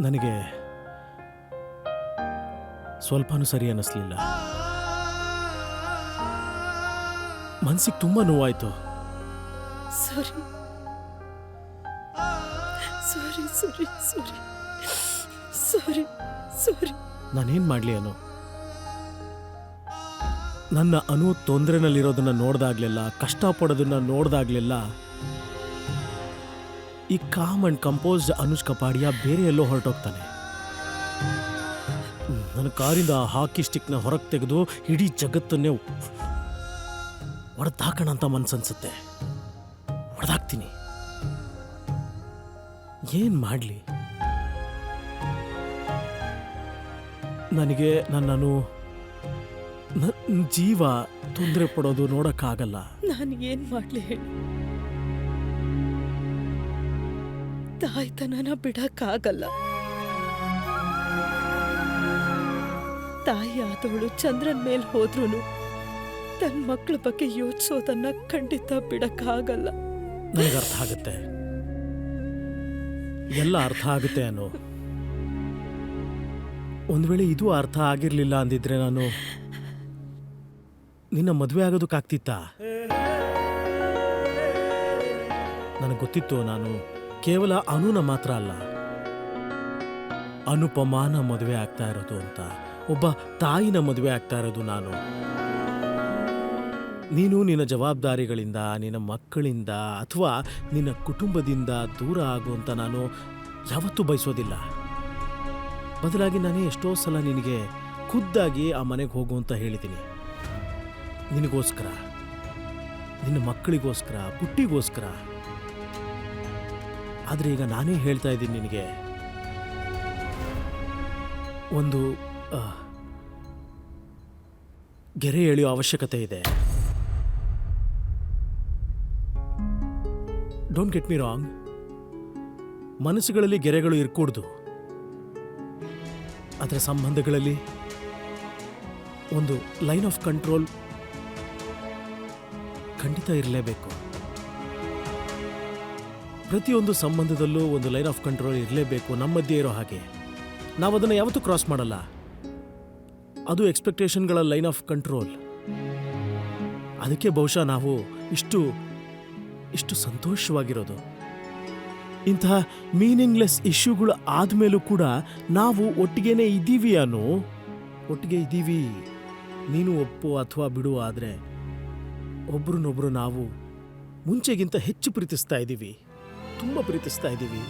ನನಗೆ ಸ್ವಲ್ಪನೂ ಸರಿ ಅನ್ನಿಸ್ಲಿಲ್ಲ. ಮನ್ಸಿಗೆ ತುಂಬ ನೋವಾಯ್ತು. ಸಾರಿ. ಸಾರಿ ಸಾರಿ ಸಾರಿ. ಸಾರಿ ಸಾರಿ. ನಾನೇನ್ ಮಾಡ್ಲಿ ಅನು? ನನ್ನ ಅನು ತೊಂದರೆನಲ್ಲಿರೋದನ್ನ ನೋಡ್ದಾಗ್ಲೆಲ್ಲ ಕಷ್ಟಪಡೋದನ್ನ ನೋಡ್ದಾಗ್ಲೆಲ್ಲ ಈ calm and composed Anuj Kapadia ಬೇರೆ ಎಲ್ಲೋ ಹೊರಟೋಗ್ತಾನೆ. ನನ್ನ ಕಾರಿಂದ ಆ ಹಾಕಿ ಸ್ಟಿಕ್ನ ಹೊರಗೆ ತೆಗೆದು ಇಡೀ ಜಗತ್ತನ್ನೇ ಹೊಡೆದಾಕೋಣ ಅಂತ ಮನ್ಸನ್ಸುತ್ತೆ. ಹೊಡೆದಾಕ್ತೀನಿ ಏನ್ ಮಾಡಲಿ? ನನಗೆ ನನ್ನನು ನನ್ನ ಜೀವ ತೊಂದರೆ ಪಡೋದು ನೋಡಕ್ಕಾಗಲ್ಲ. ನಾನು ಏನ್ ಮಾಡ್ಲಿ ತಾಯ್ತನನ ಬಿಡಕ್ಕಾಗಲ್ಲ. ತಾಯಿ ಆದವಳು ಚಂದ್ರನ್ ಮೇಲೆ ಹೋದ್ರೂ ತನ್ನ ಮಕ್ಕಳ ಬಗ್ಗೆ ಯೋಚಿಸೋದನ್ನ ಖಂಡಿತ ಬಿಡಕ್ಕಾಗಲ್ಲ. ನನಗೆ ಅರ್ಥ ಆಗುತ್ತೆ. ಎಲ್ಲ ಅರ್ಥ ಆಗುತ್ತೆ ಅನು. ಒಂದ್ ವೇಳೆ ಇದು ಅರ್ಥ ಆಗಿರ್ಲಿಲ್ಲ ಅಂದಿದ್ರೆ ನಾನು ನಿನ್ನ ಮದುವೆ ಆಗೋದಕ್ಕಾಗ್ತಿತ್ತಾ? ನನಗೆ ಗೊತ್ತಿತ್ತು ನಾನು ಕೇವಲ ಅನುನ ಮಾತ್ರ ಅಲ್ಲ. ಅನುಪಮಾನ ಮದುವೆ ಆಗ್ತಾ ಇರೋದು ಅಂತ, ಒಬ್ಬ ತಾಯಿನ ಮದುವೆ ಆಗ್ತಾ ಇರೋದು ನಾನು. ನೀನು ನಿನ್ನ ಜವಾಬ್ದಾರಿಗಳಿಂದ, ನಿನ್ನ ಮಕ್ಕಳಿಂದ ಅಥವಾ ನಿನ್ನ ಕುಟುಂಬದಿಂದ ದೂರ ಆಗುವಂತ ನಾನು ಯಾವತ್ತೂ ಬಯಸೋದಿಲ್ಲ. ಬದಲಾಗಿ ನಾನೇ ಎಷ್ಟೋ ಸಲ ನಿನಗೆ ಖುದ್ದಾಗಿ ಆ ಮನೆಗೆ ಹೋಗು ಅಂತ ಹೇಳಿದ್ದೀನಿ. ನಿನಗೋಸ್ಕರ, ನಿನ್ನ ಮಕ್ಕಳಿಗೋಸ್ಕರ, ಪುಟ್ಟಿಗೋಸ್ಕರ. ಆದರೆ ಈಗ ನಾನೇ ಹೇಳ್ತಾ ಇದ್ದೀನಿ ನಿನಗೆ. ಒಂದು ಗೆರೆ ಎಳೆಯೋ ಅವಶ್ಯಕತೆ ಇದೆ. ಡೋಂಟ್ ಗೆಟ್ ಮೀ ರಾಂಗ್ ಮನಸ್ಸುಗಳಲ್ಲಿ ಗೆರೆಗಳು ಇರ್ಕೂಡ್ದು. ಅದರ ಸಂಬಂಧಗಳಲ್ಲಿ ಒಂದು ಲೈನ್ ಆಫ್ ಕಂಟ್ರೋಲ್ ಖಂಡಿತ ಇರಲೇಬೇಕು. ಪ್ರತಿಯೊಂದು ಸಂಬಂಧದಲ್ಲೂ ಒಂದು ಲೈನ್ ಆಫ್ ಕಂಟ್ರೋಲ್ ಇರಲೇಬೇಕು ನಮ್ಮ ಮಧ್ಯೆ ಇರೋ ಹಾಗೆ. ನಾವು ಅದನ್ನು ಯಾವತ್ತೂ ಕ್ರಾಸ್ ಮಾಡಲ್ಲ. ಅದು ಎಕ್ಸ್ಪೆಕ್ಟೇಷನ್ಗಳ ಲೈನ್ ಆಫ್ ಕಂಟ್ರೋಲ್. ಅದಕ್ಕೆ ಬಹುಶಃ ನಾವು ಇಷ್ಟು ಇಷ್ಟು ಸಂತೋಷವಾಗಿರೋದು. ಇಂತಹ ಮೀನಿಂಗ್ಲೆಸ್ ಇಶ್ಯೂಗಳು ಆದಮೇಲೂ ಕೂಡ ನಾವು ಒಟ್ಟಿಗೆನೇ ಇದ್ದೀವಿ ಅನ್ನೋ ಒಟ್ಟಿಗೆ ಇದ್ದೀವಿ. ನೀನು ಒಪ್ಪು ಅಥವಾ ಬಿಡು ಆದರೆ ಒಬ್ರನ್ನೊಬ್ರು ನಾವು ಮುಂಚೆಗಿಂತ ಹೆಚ್ಚು ಪ್ರೀತಿಸ್ತಾ ಇದ್ದೀವಿ. ತುಂಬ ಪ್ರೀತಿಸ್ತಾ ಇದ್ದೀವಿ.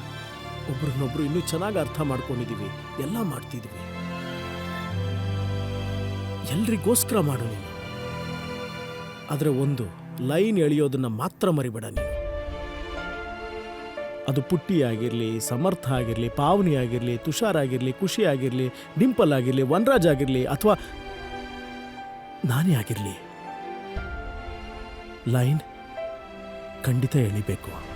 ಒಬ್ರನ್ನೊಬ್ರು ಇನ್ನೂ ಚೆನ್ನಾಗಿ ಅರ್ಥ ಮಾಡ್ಕೊಂಡಿದ್ದೀವಿ. ಎಲ್ಲ ಮಾಡ್ತಿದ್ವಿ ಎಲ್ರಿಗೋಸ್ಕರ ಮಾಡು ನೀನು. ಆದರೆ ಒಂದು, ಲೈನ್ ಎಳೆಯೋದನ್ನ ಮಾತ್ರ ಮರಿಬೇಡ ನೀನು. ಅದು ಪುಟ್ಟಿ ಆಗಿರಲಿ, ಸಮರ್ಥ ಆಗಿರಲಿ, ಪಾವನಿ ಆಗಿರಲಿ ತುಷಾರ್ ಆಗಿರಲಿ ಖುಷಿ ಆಗಿರಲಿ, ಡಿಂಪಲ್ ಆಗಿರಲಿ, ವನರಾಜ್ ಆಗಿರಲಿ, ಅಥವಾ ನಾನೇ ಆಗಿರಲಿ. ಲೈನ್ ಖಂಡಿತ ಎಳಿಬೇಕು.